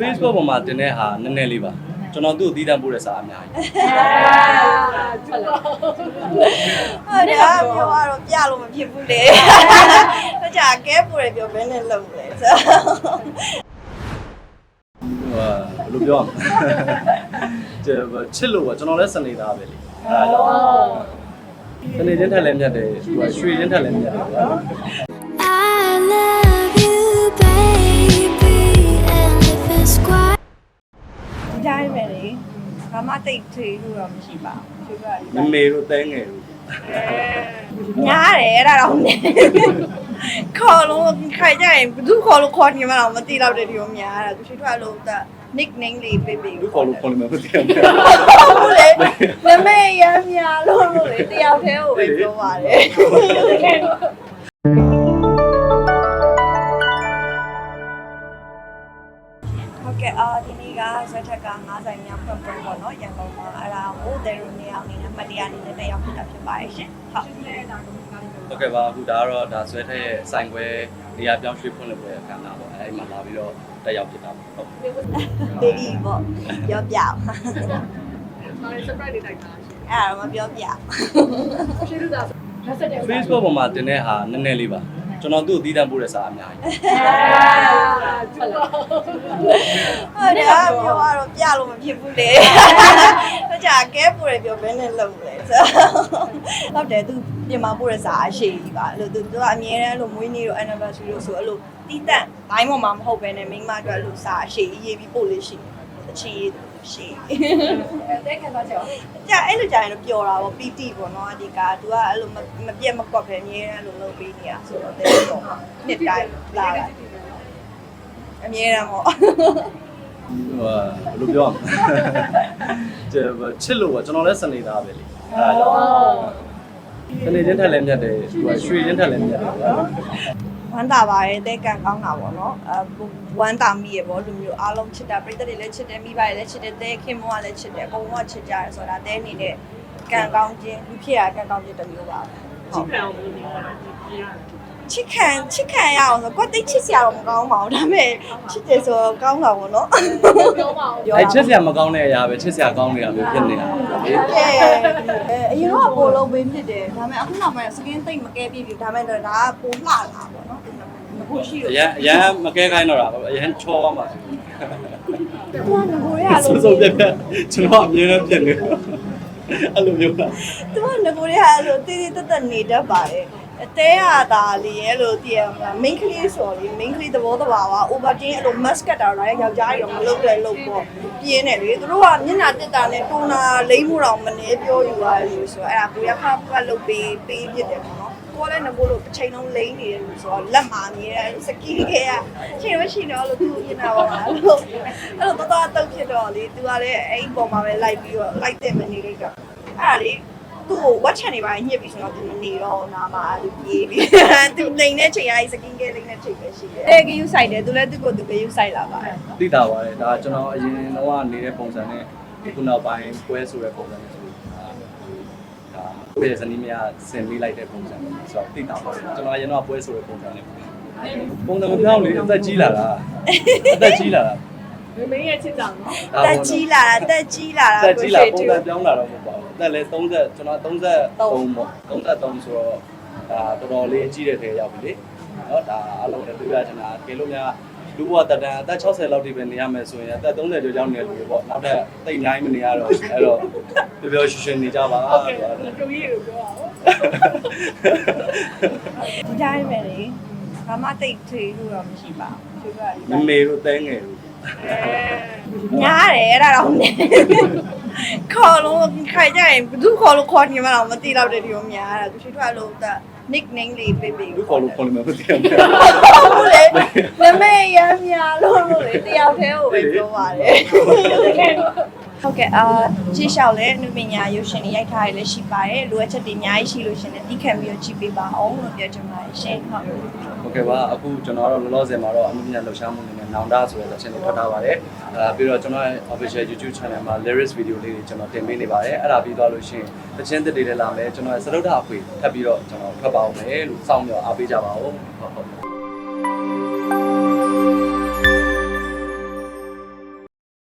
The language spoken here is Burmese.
Facebook ပေါ်မှာတင်တဲ့ဟာနည်းနည်းလေးပါကျွန်တော်သူ့ကိုတီးတန့်ပို့တဲ့စာအများကြီးဟုတ်တယ်အပြောရတော့ပြလို့မဖြစ်ဘူးလေတကြကဲပူတယ်ပြောဘယ်နဲ့လုပ်လဲဆိုဟိုဘယ်လိုပြောရမလဲချစ်လို့ပါကျွန်တော်လည်းစနေသားပဲလေအဲဒါကြောင့်စနေချင်းထက်လည်းမြတ်တယ်သူကရွှေချင်းထက်လည်းမြတ်တယ် ဘာမှတိတ်ထွေးလို့တော့မရှိပါဘူးသူကမမေတို့တဲငယ်တို့ညားတယ်အဲ့ဒါတော့နေခေါ်လို့ခိုင်ကြရင်ဘယ်သူခေါ်လို့ခေါ်နေမှတော့မသိတော့တဲ့ဒီလိုများတာသူရှိထွက်လို့တာ nickname လေးပေးပေးသူခေါ်လို့ခေါ်လို့မဖြစ်ဘူးဟုတ်လေနမေရမ်းများလို့လို့လေတယောက်တည်းကိုပဲပြောပါတယ်ဟုတ်ကဲ့အာဒီနေ့ကဇက်ထက်က9ဆိုင်မြောက်ဖွင့်ပွဲပေါ့ နော်ရန်ကုန်မှာအဲ့ဒါကိုတယ်ရူနေအောင်နေနဲ့မှတ်တရအနေနဲ့တက်ရောက်ဖြစ်တာဖြစ်ပါတယ်ရှင်ဟုတ်ဟုတ်ကဲ့ပါအခုဒါကတော့ဒါဆွဲထက်ရဲ့စိုင်ခွဲနေရာပြောင်းရွှေ့ဖွင့်လို့ပဲအခမ်းအနားပေါ့အဲဒီမှာလာပြီးတော့တက်ရောက်ဖြစ်တာပေါ့ဟုတ်ဘေဘီပေါ့ပြောပြအောင်ဒါလည်း surprise လေးတိုက်တာရှင်အဲ့ဒါတော့မပြောပြရှင်းလို့ဒါ Facebook ပေါ်မှာတင်တဲ့ဟာနည်းနည်းလေးပါ ကျွန်တော်သူ့ကိုတီးတန့်ပို့တဲ့စာအများကြီးကျတော့ဟုတ်တယ်အပြောရတော့ပြလို့မဖြစ်ဘူးလေတကြကဲပူတယ်ပြောဘယ်နဲ့လုပ်လဲဆိုဟုတ်တယ်သူပြင်မာပို့ရစာအရှိကြီးပါအဲ့လိုသူသူကအမြဲတမ်းလို့မွေးနေ့တို့ anniversary တို့ဆိုအဲ့လိုတီးတန့်ဘိုင်းပေါ်မှာမဟုတ်ဘဲနဲ့မိန်းမအတွက်အဲ့လိုစာအရှိကြီးရေးပြီးပို့လို့ရှိတယ်အချီရှိ တဲ့ခံစားချက်ရောကြအဲ့လိုကြာရင်တော့ပျော်တာပေါ့ပီတိပေါ့နော်အဒီက तू ကအဲ့လိုမမပြတ်မကွက်ပဲအမြဲတမ်းလိုလုပ်ပေးနေတာဆိုတော့တဲ့တော့နှစ်တိုင်းလာတာအမြဲတမ်းပေါ့ဟိုဘယ်လိုပြောရမလဲချစ်လို့ပါကျွန်တော်လည်းစနေသားပဲလေအဲဒါကြောင့်စနေချင်းထက်လည်းမြတ်တယ်သူကရွှေချင်းထက်လည်းမြတ်တယ်ဗျာ ဝမ်းသာပါတယ်တဲ့ကန်ကောင်းတာပေါ့နော်အဝမ်းသာမိရပေါ့လူမျိုးအားလုံးချစ်တာပြိတ္တတွေလည်းချစ်တယ်မိဘတွေလည်းချစ်တယ်တဲ့ခင်မောကလည်းချစ်တယ်အကုန်လုံးကချစ်ကြတယ်ဆိုတာတဲ့အနေနဲ့ကန်ကောင်းခြင်းလူဖြစ်ရကန်ကောင်းခြင်းတစ်မျိုးပါပဲချစ်ခံအောင်လို့နေရတယ်ပြရ ချစ်ခံချစ်ခံရအောင်ဆိုကွက်တိတ်ချစ်စရာတော့မကောင်းပါဘူးဒါပေမဲ့ချစ်တယ်ဆိုတော့ကောင်းတာပေါ့နော်ပြောပါဦးအဲချစ်စရာမကောင်းတဲ့အရာပဲချစ်စရာကောင်းနေတာမျိုးဖြစ်နေတာလေကဲအဲအရင်တော့ပိုလုံးပေးဖြစ်တယ်ဒါပေမဲ့အခုနောက်ပိုင်းစကင်းတိတ်မကဲပြပြီဒါပေမဲ့တော့ဒါကပိုလှလာပေါ့နော်ငကိုရှိအလို့ရန်အရန်မကဲခိုင်းတော့တာအရန်ချောသွားမှာသူကငကိုရဆိုလို့ဆိုပြပြကျွန်တော်အမြင်နဲ့ဖြစ်နေအဲ့လိုမျိုးလားသူကငကိုရလို့တည်တည်တက်တက်နေတတ်ပါတယ် အတဲရတာလေရဲ့လို့တည်ရမလား main ကလေးဆိုလေ main ကလေးသဘောတဘာဝ overtin အဲ့လို mask ကတ်တာတော့ယောက်ျားကြီးတော့မလုပ်တဲ့လုပ်ပေါ့ပြင်းတယ်လေသူတို့ကမျက်နှာတက်တာနဲ့တူနာလိမ့်မှုတော့မနေပြောယူရတယ်လို့ဆိုတော့အဲ့ဒါကိုရဖဖဖလုပ်ပေးပေးဖြစ်တယ်ပေါ့နော်ကိုလည်းငကိုလို့တစ်ချိန်လုံးလိမ့်နေတယ်လို့ဆိုတော့လက်မာနေတယ်စကီးခဲရချိန်မရှိတော့လို့သူ့ရင်နာပါလားလို့အဲ့လိုတော်တော်တုတ်ဖြစ်တော့လေသူကလည်းအဲ့ဒီပုံမှာပဲလိုက်ပြီးတော့လိုက်တဲ့မနေလိုက်တော့အဲ့ဒါလေ သူ့ကိုဝတ်ချန်နေပါညှစ်ပြီးဆိုတော့သူမနေတော့နာမှာသူပြေးပြီးသူလိန်တဲ့ချိန်အားစကင်ကဲလိန်တဲ့ချိန်ပဲရှိတယ်အဲကယူဆိုင်တယ်သူလည်းသူ့ကိုသူကယူဆိုင်လာပါတယ်သိတာပါတယ်ဒါကျွန်တော်အရင်တော့နေတဲ့ပုံစံနဲ့ခုနောက်ပိုင်းပွဲဆိုတဲ့ပုံစံနဲ့ဆိုဒါကိုယ့်ရဲ့ဇနီးမယားဆင်ပေးလိုက်တဲ့ပုံစံဆိုတော့သိတာပါတယ်ကျွန်တော်အရင်တော့ပွဲဆိုတဲ့ပုံစံနဲ့ပုံစံမပြောင်းလေအသက်ကြီးလာတာအသက်ကြီးလာတာ မမင်းရဲ့ချစ်ကြောင်နော်တက်ကြီးလာတာတက်ကြီးလာတာအသက်ကြီးလာကိုပုံရှိစံတူပြောင်းလာတော့မဟုတ်ပါဘူးအသက်လည်း30ကျွန်တော်33ပေါ့33ဆိုတော့ဒါတော်တော်လေးအကြီးတဲ့ထဲရောက်ပြီလေနော်ဒါအလုံးလည်းပြပြချင်တာကဲလို့များလူဘဝတတန်အသက်60လောက်ထိပဲနေရမယ်ဆိုရင်အသက်30ကျော်ကျောင်းနေတဲ့လူတွေပေါ့နောက်ထပ်တိတ်နိုင်မနေရတော့အဲ့တော့ပြပြရွှင်ရွှင်နေကြပါဟုတ်ကဲ့ဆိုတော့တူကြီးကိုပြောပါဦးဒီတိုင်းပဲလေဘာမှတိတ်ထွေးလို့တော့မရှိပါဘူးသူကမမေတို့တဲငယ်တို့ ညားတယ်အဲ့ဒါတော့နေခေါ်လို့ခိုင်ကြရင်ဘယ်သူခေါ်လို့ခေါ်နေမှတော့မသိတော့တဲ့ဒီလိုများတာသူရှိထွက်လို့တာ nickname လေးပေးပေးလူခေါ်လို့ခေါ်လို့မဖြစ်ဘူးဟုတ်လေမမေရမ်းများလို့လို့လေတယောက်တည်းကိုပဲပြောပါတယ်ဟုတ်ကဲ့အာကြည့်လျှောက်လဲအနုပညာရုပ်ရှင်တွေရိုက်ထားရလည်းရှိပါတယ်လိုအပ်ချက်တွေအများကြီးရှိလို့ရှင်လည်းတီးခံပြီးတော့ကြည့်ပေးပါအောင်လို့ပြောချင်ပါတယ်ရှင်ဟုတ် ဟုတ်ကဲ့ပါအခုကျွန်တော်တို့လောလောဆယ်မှာတော့အမှုပညာလှူရှားမှုနေနဲ့နောင်တဆိုတဲ့ section လေးထွက်ထားပါတယ်အဲပြီးတော့ကျွန်တော်ရဲ့ official YouTube channel မှာ lyrics video လေးတွေကျွန်တော်တင်ပေးနေပါတယ်အဲ့ဒါပြီးသွားလို့ရှိရင်တချင်းတစ်တွေလည်းလာမယ်ကျွန်တော်ရဲ့စရုပ်ဓာတ်အဖွေထပ်ပြီးတော့ကျွန်တော်ထွက်ပါအောင်မယ်လို့စောင့်မျှော်အားပေးကြပါဦးဟုတ်ဟုတ်